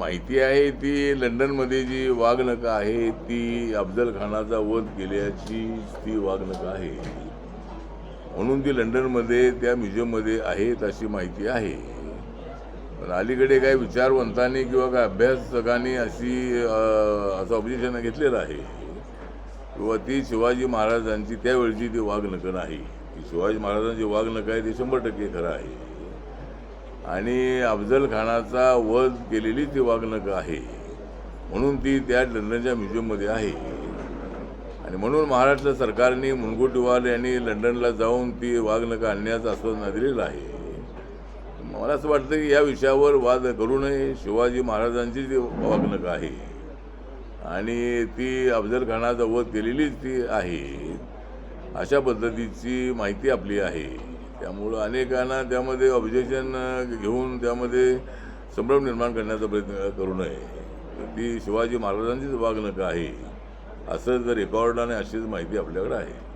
माहिती आहे ती लंडनमध्ये जी वाघनका आहे ती अफजल खानाचा वध केल्याची ती वाघनका आहे. म्हणून ती लंडनमध्ये त्या म्युझियममध्ये आहेत अशी माहिती आहे. पण अलीकडे काही विचारवंतांनी किंवा काय अभ्यासकांनी अशी असं ऑब्जेक्शन घेतलेलं आहे. किंवा ती शिवाजी महाराजांची त्यावेळची ती वाघनकं नाही. ती शिवाजी महाराजांची वाघनक आहे ती शंभर टक्के खरं आहे. आणि अफजल खानाचा वध केलेली ती वाघनकं आहे. म्हणून ती त्या लंडनच्या म्युझियममध्ये आहे. आणि म्हणून महाराष्ट्र सरकारने मुनगुटीवार यांनी लंडनला जाऊन ती वाघनकं आणण्याचं आश्वासन दिलेलं आहे. मला असं वाटतं की या विषयावर वाद करू नये. शिवाजी महाराजांची ती वाघनकं आहे. आणि ती अफजल खानाचा वध केलेलीच ती आहे. अशा पद्धतीची माहिती आपली आहे. त्यामुळं अनेकांना त्यामध्ये ऑब्जेक्शन घेऊन त्यामध्ये संभ्रम निर्माण करण्याचा प्रयत्न करू नये. ती शिवाजी महाराजांचीच वागणूक आहे. असं जर रेकॉर्ड आणि अशीच माहिती आपल्याकडे आहे.